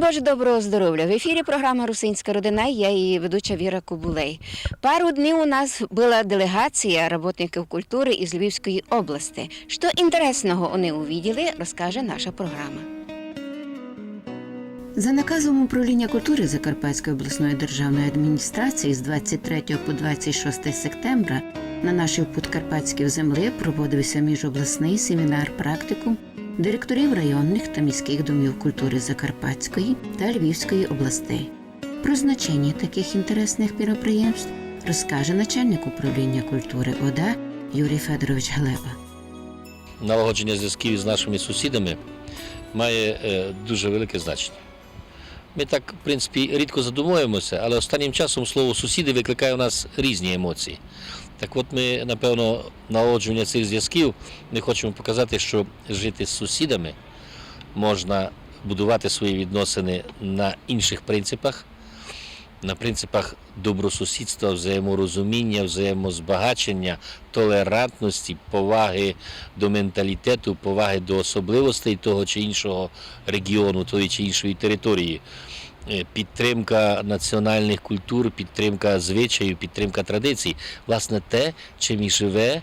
вам доброго здоров'я. В ефірі програма Русинська родина. Я її ведуча Віра Кубулей. Пару днів у нас була делегація работників культури із Львівської області. Що інтересного вони увиділи, розкаже наша програма. За наказом управління культури Закарпатської обласної державної адміністрації з 23 по 26 сентября на нашій подкарпатській землі проводився міжобласний семінар практикум директорів районних та міських домів культури Закарпатської та Львівської областей. Про значення таких інтересних підприємств розкаже начальник управління культури ОДА Юрій Федорович Глеба. налагодження зв'язків з нашими сусідами має е, дуже велике значення. Ми так, в принципі, рідко задумуємося, але останнім часом слово сусіди викликає у нас різні емоції. Так от ми, напевно, налагодження цих зв'язків ми хочемо показати, що жити з сусідами можна будувати свої відносини на інших принципах, на принципах добросусідства, взаєморозуміння, взаємозбагачення, толерантності, поваги до менталітету, поваги до особливостей того чи іншого регіону, тої чи іншої території. Е, Підтримка національних культур, підтримка звичаїв, підтримка традицій, власне, те, чим і живе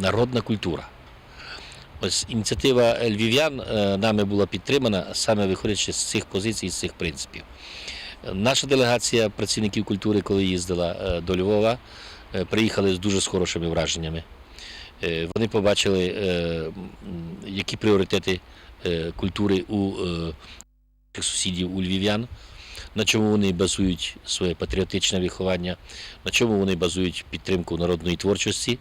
народна культура. Ось ініціатива львів'ян е, нами була підтримана саме виходячи з цих позицій, з цих принципів. Наша делегація працівників культури, коли їздила е, до Львова, приїхали з дуже з хорошими враженнями. Вони побачили, які пріоритети культури у сусідів, у львів'ян, на чому вони базують своє патріотичне виховання, на чому вони базують підтримку народної творчості.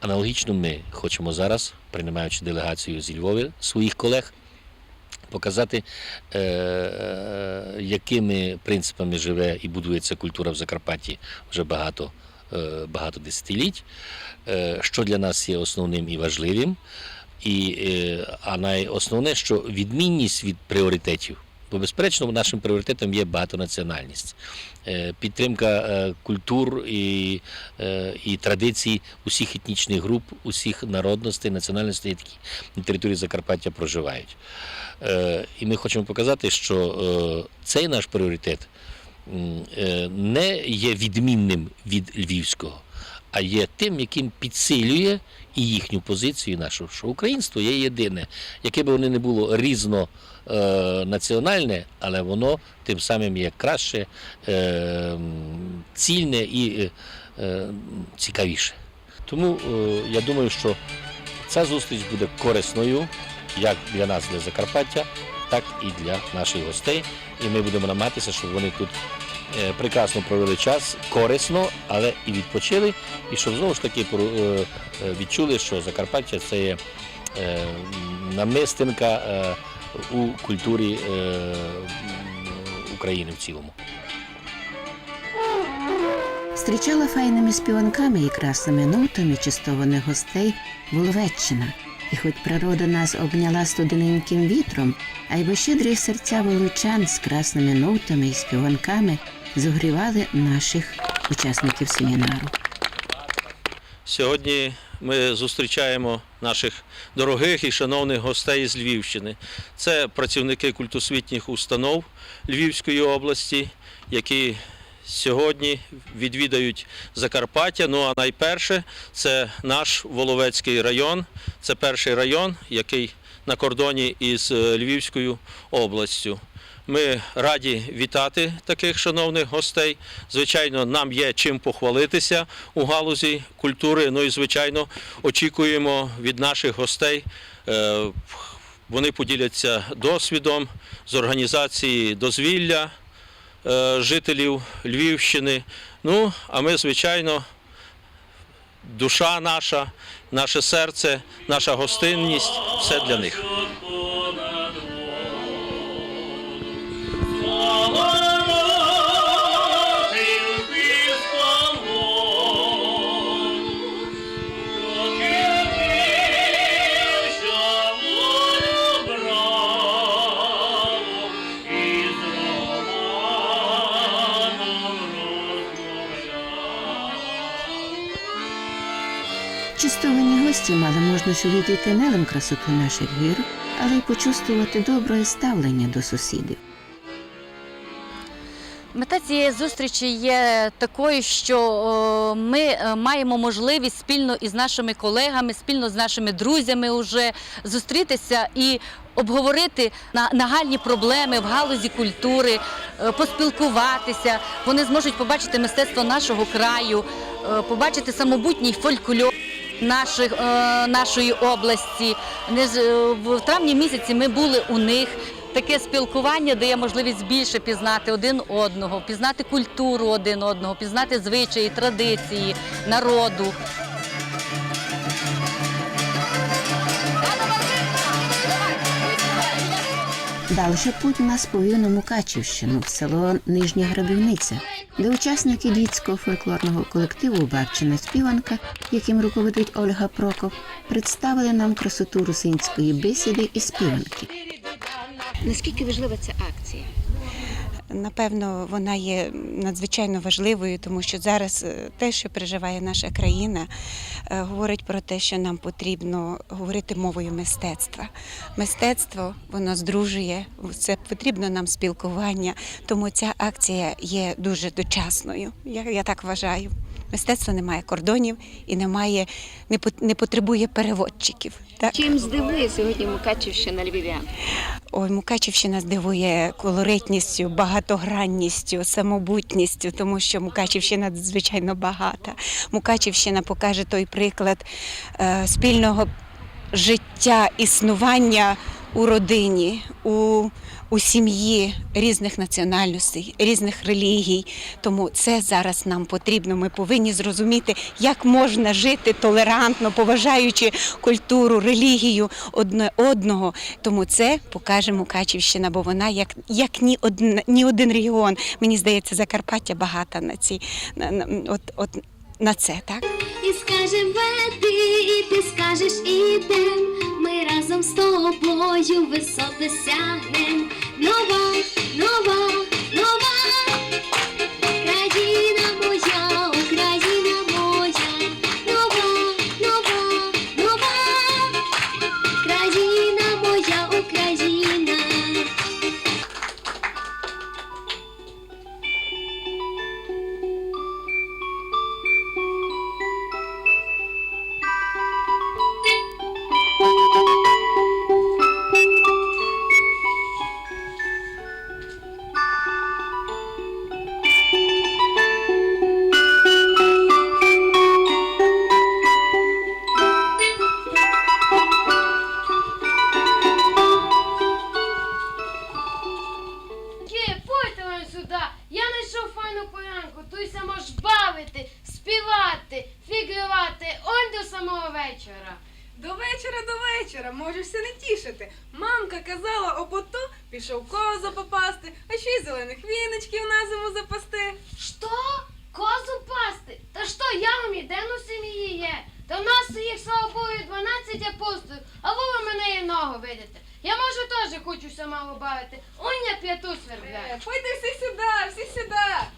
Аналогічно ми хочемо зараз, приймаючи делегацію зі Львова, своїх колег, показати, е, якими принципами живе і будується культура в Закарпатті вже багато, е, багато десятиліть, е, що для нас є основним і важливим. І, е, а найосновне, що відмінність від пріоритетів. Бо, безперечно, нашим пріоритетом є багатонаціональність, Е, підтримка е, культур і, е, і традицій усіх етнічних груп, усіх народностей, національностей, які на території Закарпаття проживають. І ми хочемо показати, що цей наш пріоритет не є відмінним від львівського, а є тим, яким підсилює і їхню позицію нашу, що українство є єдине, яке би воно не було різно національне, але воно тим самим є краще, е, цільне і е, е, цікавіше. Тому е, я думаю, що ця зустріч буде корисною як для нас, для Закарпаття, так і для наших гостей. І ми будемо намагатися, щоб вони тут е, прекрасно провели час, корисно, але і відпочили, і щоб знову ж таки е, е, відчули, що Закарпаття це є е, намистинка е, у культурі е, України в цілому. Зустрічала файними співанками і красними нотами чистованих гостей Воловеччина. І хоч природа нас обняла студененьким вітром, а й щедрі серця волочан з красними нотами і співанками зогрівали наших учасників семінару. Сьогодні ми зустрічаємо наших дорогих і шановних гостей з Львівщини. Це працівники культосвітніх установ Львівської області, які сьогодні відвідають Закарпаття. Ну а найперше це наш Воловецький район. Це перший район, який на кордоні із е, Львівською областю. Ми раді вітати таких шановних гостей. Звичайно, нам є чим похвалитися у галузі культури. Ну і звичайно, очікуємо від наших гостей. е, Вони поділяться досвідом з організації дозвілля е, жителів Львівщини. Ну, а ми, звичайно, душа наша, наше серце, наша гостинність все для них. Гості мали можливість увідіти не лише красоту наших гір, але й почувствувати добре ставлення до сусідів. Мета цієї зустрічі є такою, що ми е, маємо можливість спільно із нашими колегами, спільно з нашими друзями уже зустрітися і обговорити на- нагальні проблеми в галузі культури, е, поспілкуватися. Вони зможуть побачити мистецтво нашого краю, е, побачити самобутній фольклор. Наших, е, нашої області е, в травні місяці ми були у них. Таке спілкування дає можливість більше пізнати один одного, пізнати культуру один одного, пізнати звичаї, традиції народу. Далі путь нас повів на Мукачівщину, в село Нижня Грабівниця, де учасники дітського фольклорного колективу Бабчина співанка, яким руководить Ольга Прокоп, представили нам красоту русинської бесіди і співанки. Наскільки важлива ця акція? Напевно, вона є надзвичайно важливою, тому що зараз е, те, що переживає наша країна, е, говорить про те, що нам потрібно говорити мовою мистецтва. Мистецтво воно здружує, це потрібно нам спілкування, тому ця акція є дуже дочасною. Я, я так вважаю. Мистецтво не має кордонів і не має, не, не потребує переводчиків. Так? Чим здивує сьогодні Мукачівщина львів'ян? Ой, Мукачівщина здивує колоритністю, багатогранністю, самобутністю, тому що Мукачівщина звичайно багата. Мукачівщина покаже той приклад е, спільного життя, існування у родині, у, у сім'ї різних національностей, різних релігій. Тому це зараз нам потрібно. Ми повинні зрозуміти, як можна жити толерантно, поважаючи культуру, релігію одне одного. Тому це покаже Мукачівщина, бо вона як, як ні, один, ні один регіон. Мені здається, Закарпаття багата на ці на, на, от, от, на це, так? І скаже веди, і ти скажеш ідем. Ми разом з тобою висот досягнем. Nova, Nova, Nova. Знайшов файну полянку, туйся можеш бавити, співати, фігрувати он до самого вечора. До вечора, до вечора, можешся не тішити. Мамка казала, ото пішов козу попасти, а ще й зелених віночків на зиму запасти. Що? Козу пасти? Та що, я вам єдину сім'ї є? Та в нас їх, слава Богу, 12 апостолів, а ви ви мене і ногу видите. Я може теж хочу самого бавити. Он я п'яту свербляю. Е, Пойди всі сюди, всі сюди.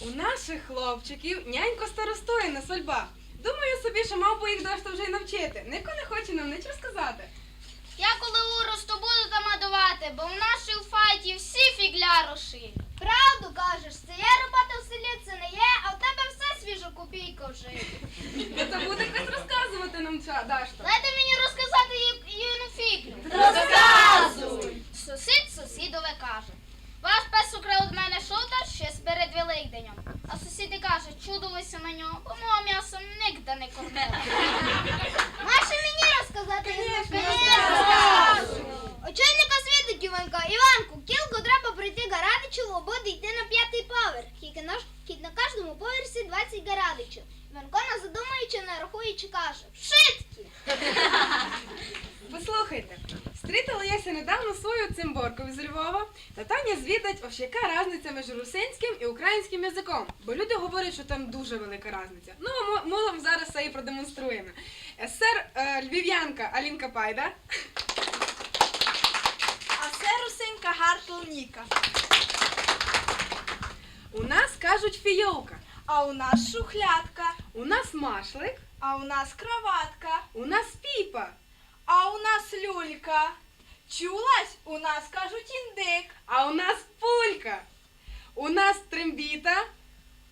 У наших хлопчиків нянько старостує на сольбах. Думаю собі, що мав би їх дошто вже й навчити. Ніхто не хоче нам нічого сказати. Я коли уросту буду тамадувати, бо в нашій файті всі фігляруші. Правду кажеш, це я робота в селі це не є, а в тебе все свіжа копійка вже. То буде якось розказувати нам дашто. Дайте мені розказати їну фіглю. Розказуй! Сусід сусідове каже. Ваш пес украв від мене шутер ще з перед Великденем. А сусіди каже, чудилися на нього, бо мого м'ясом нігде не кормили. Маша мені розказати Розказуй! Очільника світу Іванка, Іванку, кілку треба пройти Гарадичу, ободи йти на п'ятий поверх. Тільки на, тільки на кожному поверсі 20 Гарадичів. Іванко, не задумуючи, не рахуючи, каже, вшитки! Послухайте, стрітила яся недавно свою цимборку з Львова, та Таня звідать, ось яка різниця між русинським і українським язиком. Бо люди говорять, що там дуже різниця. Ну, ми, ми вам зараз це і продемонструємо. Е, Сер е, львів'янка Алінка Пайда. А це русинка Гартл Ніка. У нас кажуть фійовка, А у нас шухлядка, у нас машлик, а у нас кроватка, у нас піпа, а у нас люлька. Чулась? У нас кажуть індик. а у нас пулька. У нас трембіта.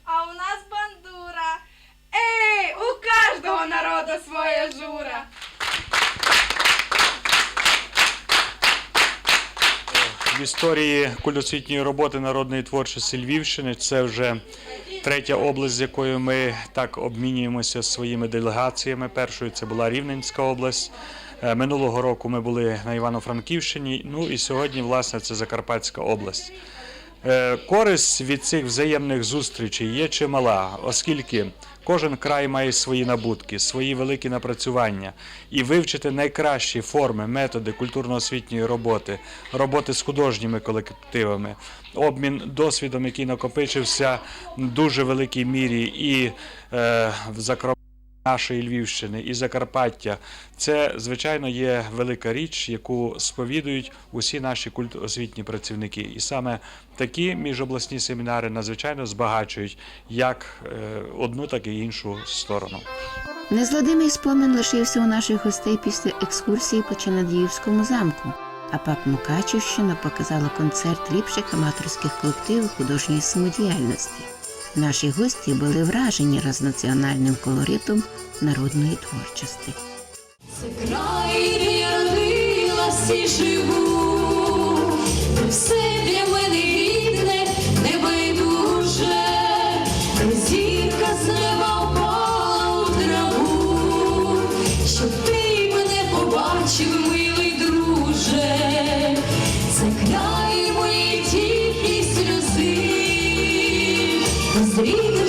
А у нас бандура. Ей, у кожного народу своя жура. В історії культосвітньої роботи народної творчості Львівщини це вже третя область, з якою ми так обмінюємося своїми делегаціями. Першою це була Рівненська область. Е, Минулого року ми були на Івано-Франківщині. Ну і сьогодні, власне, це Закарпатська область. Е, Користь від цих взаємних зустрічей є чимала, оскільки кожен край має свої набутки, свої великі напрацювання, і вивчити найкращі форми, методи культурно-освітньої роботи, роботи з художніми колективами, обмін досвідом, який накопичився в дуже великій мірі і е, Закарпатті, нашої Львівщини і Закарпаття. Це, звичайно, є велика річ, яку сповідують усі наші культосвітні працівники. І саме такі міжобласні семінари надзвичайно збагачують як е, одну, так і іншу сторону. Незгладимий спомин лишився у наших гостей після екскурсії по Чинадіївському замку. А ПАК Мукачівщина показала концерт ліпших аматорських колективів художньої самодіяльності. Наші гості були вражені разнаціональним колоритом народної творчості. Край, де я родилась і живу, все з рідним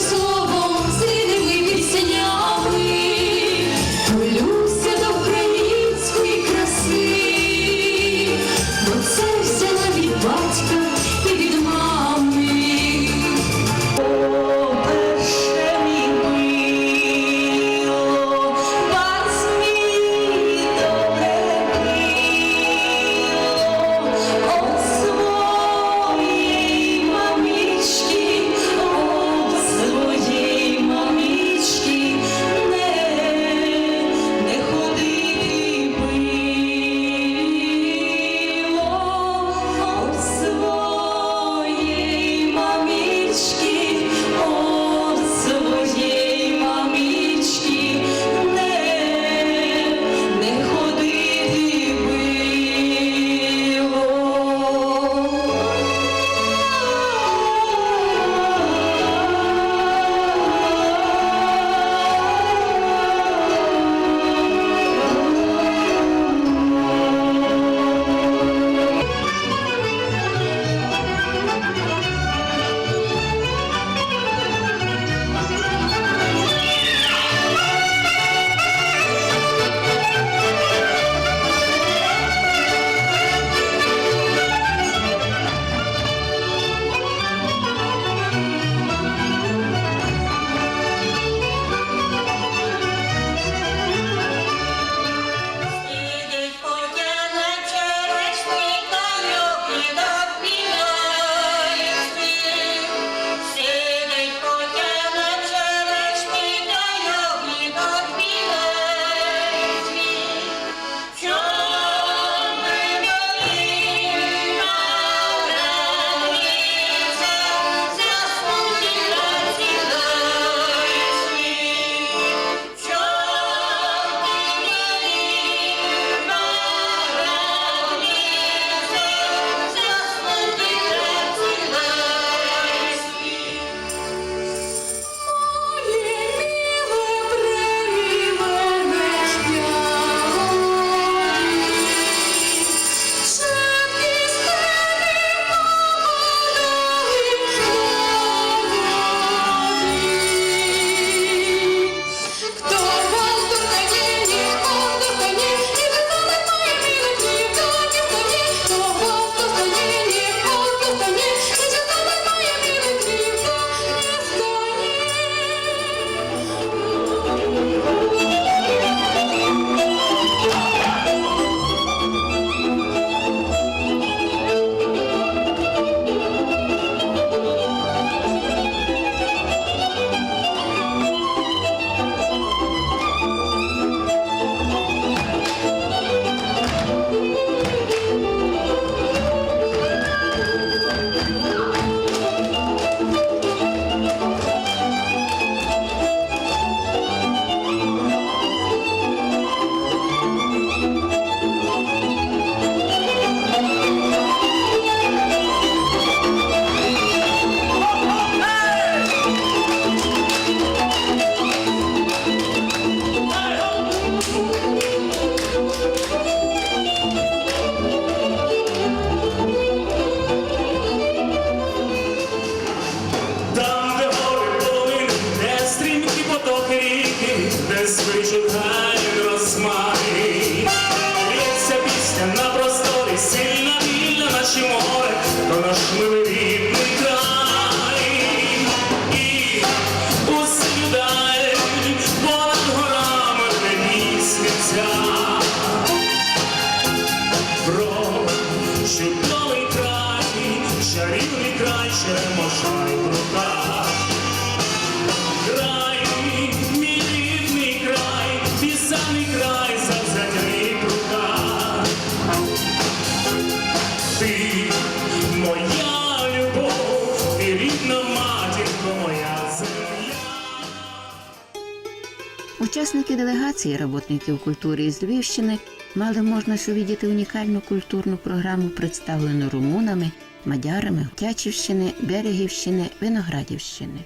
Учасники делегації роботників культури із Львівщини мали можливість увідіти унікальну культурну програму, представлену румунами, мадярами Тячівщини, Берегівщини, Виноградівщини.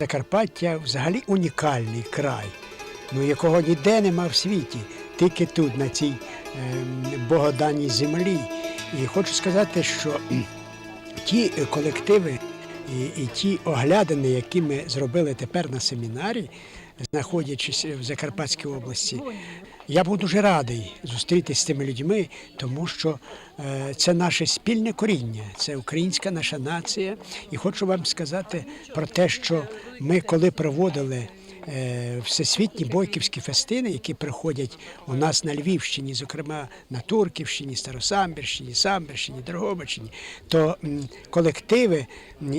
Закарпаття взагалі унікальний край, ну якого ніде нема в світі, тільки тут, на цій ем, богоданній землі. І хочу сказати, що ті колективи і, і ті оглядини, які ми зробили тепер на семінарі, знаходячись в Закарпатській області, я був дуже радий зустрітися з цими людьми, тому що е, це наше спільне коріння, це українська наша нація. І хочу вам сказати про те, що ми, коли проводили всесвітні бойківські фестини, які проходять у нас на Львівщині, зокрема на Турківщині, Старосамбірщині, Самбірщині, Дрогобичині, то колективи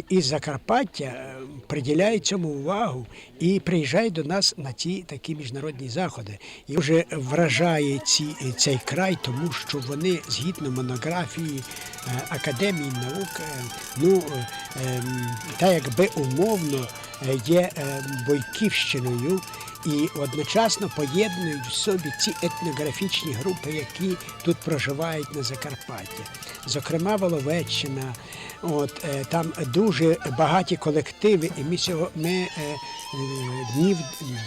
із Закарпаття е, приділяють цьому увагу і приїжджають до нас на ті такі міжнародні заходи. І вже вражає ці, цей край, тому що вони згідно монографії е, Академії наук, е, ну е, ем, та якби умовно е, є е, бойківщиною і одночасно поєднують в собі ці етнографічні групи, які тут проживають на Закарпатті. Зокрема, Воловеччина. От е, там дуже багаті колективи, і ми ми е, е, днів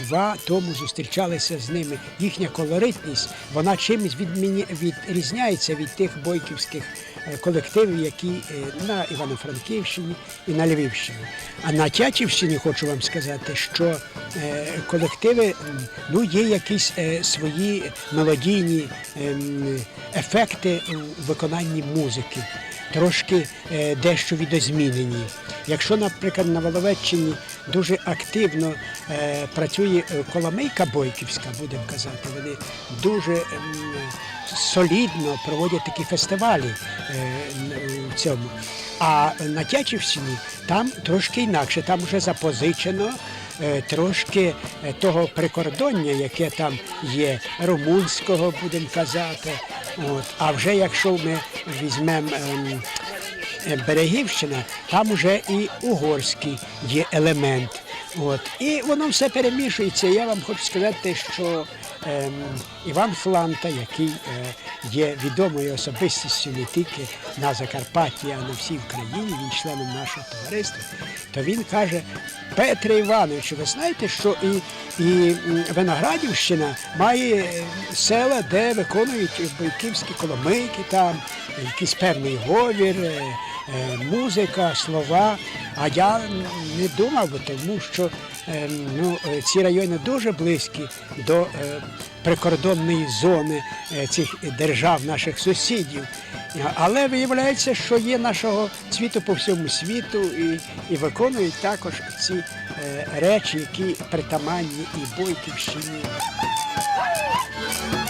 два тому зустрічалися з ними. Їхня колоритність вона чимось відміні, відрізняється від тих бойківських е, колективів, які е, на Івано-Франківщині і на Львівщині. А на Тячівщині хочу вам сказати, що е, колективи ну, є якісь е, свої мелодійні ем, ефекти у виконанні музики. Трошки е, дещо відозмінені. Якщо, наприклад, на Воловеччині дуже активно е, працює е, Коломийка Бойківська, будемо казати, вони дуже ем, солідно проводять такі фестивалі е, цьому. А на Тячівщині там трошки інакше, там вже запозичено е, трошки е, того прикордоння, яке там є, румунського, будемо казати. От. А вже якщо ми візьмемо ем, е, Берегівщина, там вже і угорський є елемент. От. І воно все перемішується. Я вам хочу сказати, що Іван Фланта, який е, є відомою особистістю не тільки на Закарпатті, а на всій Україні, він членом нашого товариства, то він каже, Петре Івановичу, ви знаєте, що і, і Виноградівщина має е, села, де виконують бойківські коломийки, там якийсь певний говір. е, музика, слова. А я не думав, тому що ну, е, ці райони дуже близькі до е, прикордонної зони е, цих держав, наших сусідів. Але виявляється, що є нашого цвіту по всьому світу і, і виконують також ці е, речі, які притаманні і Бойківщині. –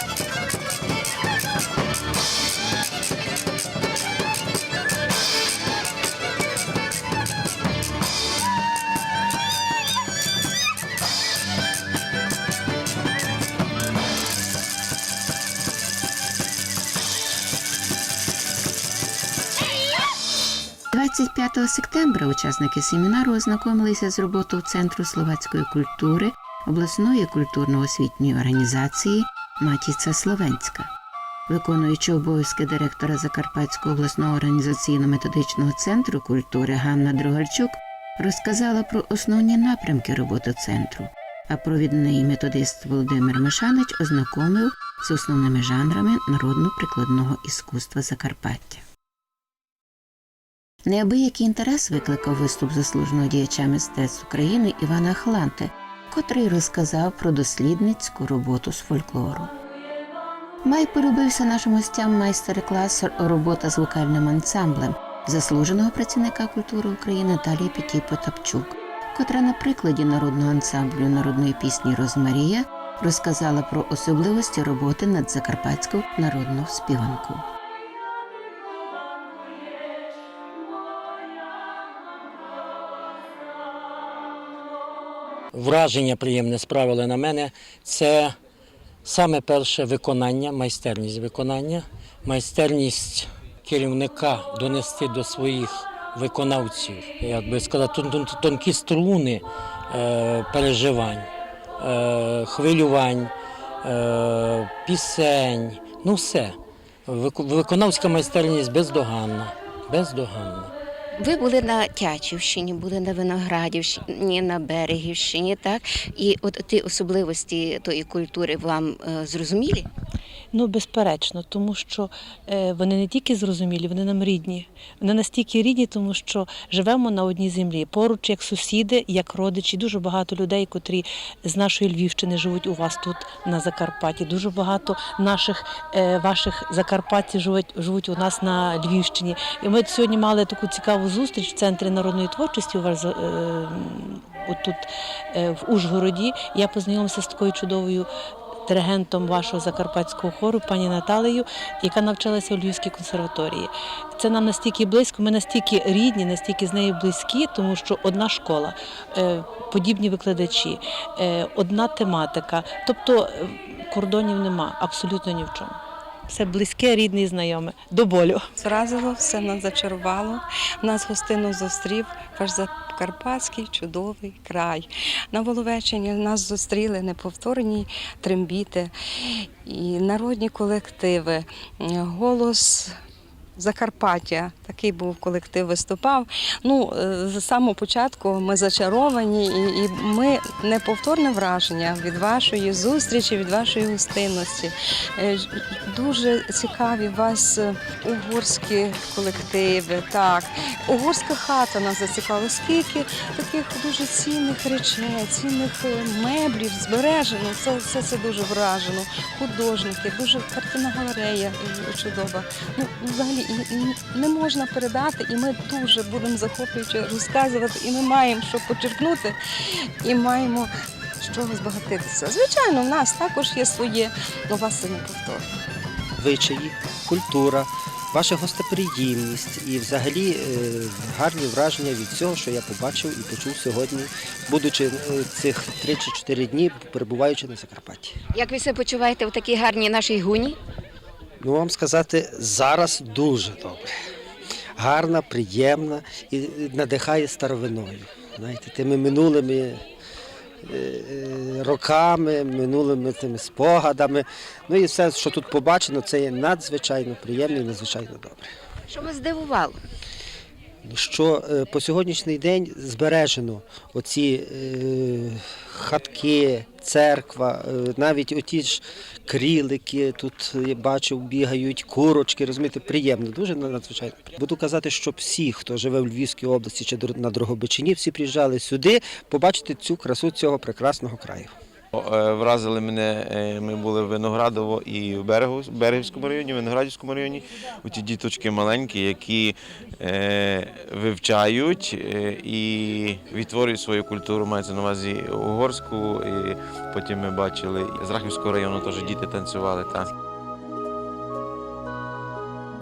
25 сентября учасники семінару ознакомилися з роботою Центру словацької культури обласної культурно-освітньої організації Матіця Словенська. Виконуючи обов'язки директора Закарпатського обласного організаційно-методичного центру культури Ганна Дрогальчук розказала про основні напрямки роботи центру, а провідний методист Володимир Мишанич ознакомив з основними жанрами народно-прикладного іскусства Закарпаття. Неабиякий інтерес викликав виступ заслуженого діяча мистецтв України Івана Хланте, котрий розказав про дослідницьку роботу з фольклору. Май полюбився нашим гостям майстер-клас робота з вокальним ансамблем заслуженого працівника культури України Наталії Пітій Потапчук, котра на прикладі народного ансамблю народної пісні Розмарія розказала про особливості роботи над закарпатською народною співанкою. Враження приємне справили на мене. Це саме перше виконання, майстерність виконання, майстерність керівника донести до своїх виконавців, як би сказати, тон- тон- тонкі струни е, переживань, е, хвилювань, е, пісень, ну все. Виконавська майстерність бездоганна. Бездоганна. Ви були на Тячівщині, були на Виноградівщині, на Берегівщині, так? І от ті особливості тої культури вам е, зрозумілі? Ну, безперечно, тому що е, вони не тільки зрозумілі, вони нам рідні. Вони настільки рідні, тому що живемо на одній землі. Поруч як сусіди, як родичі. Дуже багато людей, котрі з нашої Львівщини живуть у вас тут на Закарпатті. Дуже багато наших е, ваших закарпатців живуть, живуть у нас на Львівщині. І ми сьогодні мали таку цікаву зустріч в центрі народної творчості у вас е, отут е, в Ужгороді. Я познайомилася з такою чудовою диригентом вашого закарпатського хору, пані Наталею, яка навчалася у Львівській консерваторії. Це нам настільки близько, ми настільки рідні, настільки з нею близькі, тому що одна школа, е, подібні викладачі, е, одна тематика. Тобто е, кордонів нема абсолютно ні в чому. Все близьке, рідне і знайоме. До болю. Зразило, все нас зачарувало. Нас гостину зустрів ваш закарпатський чудовий край. На Воловеччині нас зустріли неповторні трембіти і народні колективи. Голос Закарпаття, такий був колектив виступав. Ну, е, з самого початку ми зачаровані, і, і ми неповторне враження від вашої зустрічі, від вашої гостинності. Е, Дуже цікаві вас е, угорські колективи. Так, угорська хата нас зацікавила. Скільки таких дуже цінних речей, цінних меблів збережено. Це, це, це дуже вражено. Художники, дуже картина галерея чудова. Ну, взагалі і, і не можна передати, і ми дуже будемо захоплюючи розказувати, і ми маємо що почерпнути, і маємо з чого збагатитися. Звичайно, в нас також є своє, але у вас це не повторно. звичаї, культура, ваша гостеприємність і взагалі е, гарні враження від цього, що я побачив і почув сьогодні, будучи е, цих 3 чи 4 дні, перебуваючи на Закарпатті. Як ви себе почуваєте в такій гарній нашій гуні? Ну, вам сказати, зараз дуже добре. Гарна, приємна і надихає старовиною. Знаєте, тими минулими е, е, роками, минулими тими спогадами. Ну і все, що тут побачено, це є надзвичайно приємно і надзвичайно добре. Що вас здивувало? Що е, по сьогоднішній день збережено оці е, хатки, церква, е, навіть оті ж крілики тут я бачив, бігають, курочки, розумієте, приємно, дуже надзвичайно. Буду казати, що всі, хто живе в Львівській області чи на Дрогобичині, всі приїжджали сюди побачити цю красу цього прекрасного краю. Е, Вразили мене, е, ми були в Виноградово і в Берегівському районі, Виноградівському районі. Ті діточки маленькі, які е, вивчають і відтворюють свою культуру, мається на увазі угорську. І потім ми бачили з Рахівського району теж діти танцювали. Та.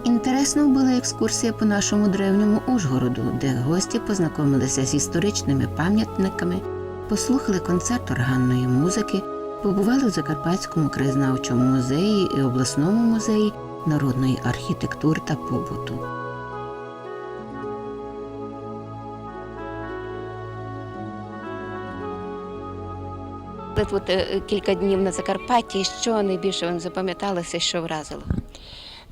Інтересною була екскурсія по нашому древньому Ужгороду, де гості познайомилися з історичними пам'ятниками, послухали концерт органної музики, побували в Закарпатському краєзнавчому музеї і обласному музеї народної архітектури та побуту. Тут е, кілька днів на Закарпатті. Що найбільше вам запам'яталося, що вразило?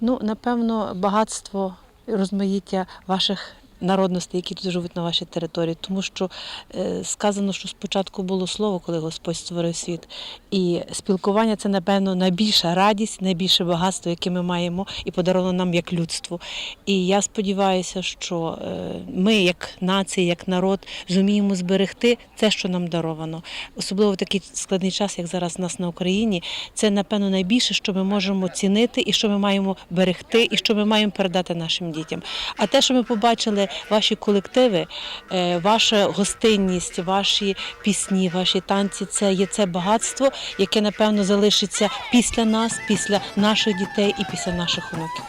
Ну, напевно, багатство і розмаїття ваших народностей, які тут живуть на вашій території, тому що е, сказано, що спочатку було слово, коли Господь створив світ. І спілкування це, напевно, найбільша радість, найбільше багатство, яке ми маємо, і подаровано нам як людству. І я сподіваюся, що е, ми, як нація, як народ, зуміємо зберегти те, що нам даровано. Особливо в такий складний час, як зараз у нас на Україні. Це, напевно, найбільше, що ми можемо цінити, і що ми маємо берегти, і що ми маємо передати нашим дітям. А те, що ми побачили, ваші колективи, е, ваша гостинність, ваші пісні, ваші танці це є це багатство, яке напевно залишиться після нас, після наших дітей і після наших онуків.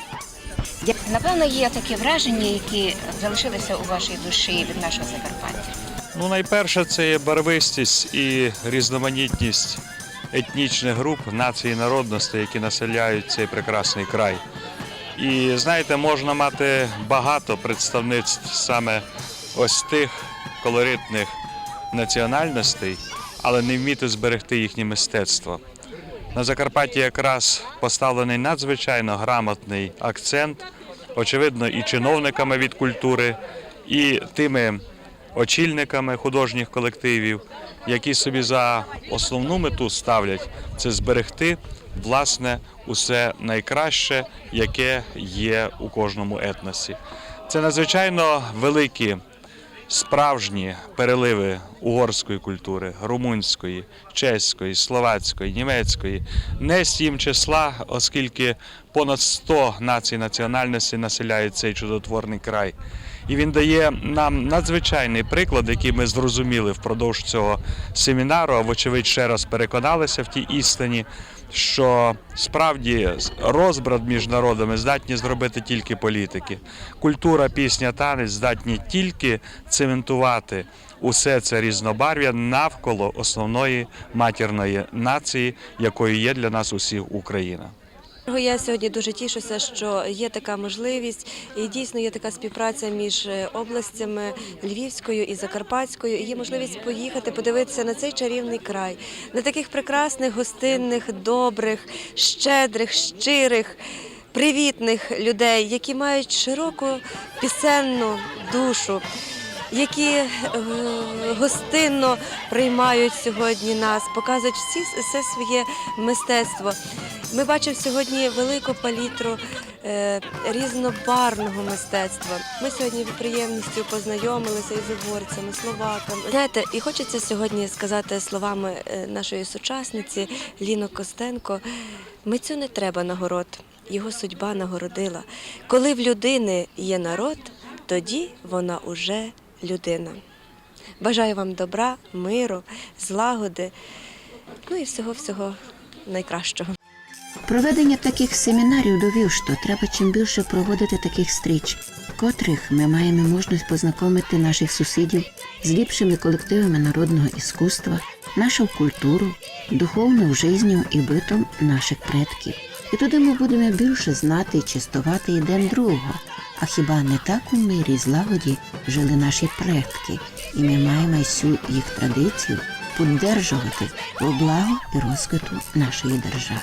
Напевно, є такі враження, які залишилися у вашій душі від нашого Закарпаття. Ну, найперше, це є барвистість і різноманітність етнічних груп, націй і народностей, які населяють цей прекрасний край. І знаєте, можна мати багато представництв саме ось тих колоритних національностей, але не вміти зберегти їхнє мистецтво. На Закарпатті якраз поставлений надзвичайно грамотний акцент, очевидно, і чиновниками від культури, і тими очільниками художніх колективів, які собі за основну мету ставлять це зберегти власне усе найкраще, яке є у кожному етносі. Це надзвичайно великі справжні переливи угорської культури, румунської, чеської, словацької, німецької, не з їм числа, оскільки понад 100 націй національностей населяють цей чудотворний край. І він дає нам надзвичайний приклад, який ми зрозуміли впродовж цього семінару, а вочевидь ще раз переконалися в тій істині, що справді розбрат між народами здатні зробити тільки політики. Культура, пісня, танець здатні тільки цементувати усе це різнобарв'я навколо основної матірної нації, якою є для нас усіх Україна. Я сьогодні дуже тішуся, що є така можливість, і дійсно є така співпраця між е, областями Львівською і Закарпатською. Є можливість поїхати, подивитися на цей чарівний край, на таких прекрасних, гостинних, добрих, щедрих, щирих. Привітних людей, які мають широку пісенну душу, які е, гостинно приймають сьогодні нас, показують всі все своє мистецтво. Ми бачимо сьогодні велику палітру е, різнобарвного мистецтва. Ми сьогодні приємністю познайомилися із угорцями, словаками. Знаєте, і хочеться сьогодні сказати словами е, нашої сучасниці Ліно Костенко: митцю не треба нагород, його судьба нагородила. Коли в людини є народ, тоді вона уже людина. Бажаю вам добра, миру, злагоди, ну і всього-всього найкращого. Проведення таких семінарів довів, що треба чим більше проводити таких стріч, в котрих ми маємо можливість познайомити наших сусідів з ліпшими колективами народного іскусства, нашу культуру, духовну жизнью і битом наших предків. І туди ми будемо більше знати і чистувати один другого. А хіба не так у мирі злагоді жили наші предки, і ми маємо всю їх традицію піддержувати у благо і розквіту нашої держави.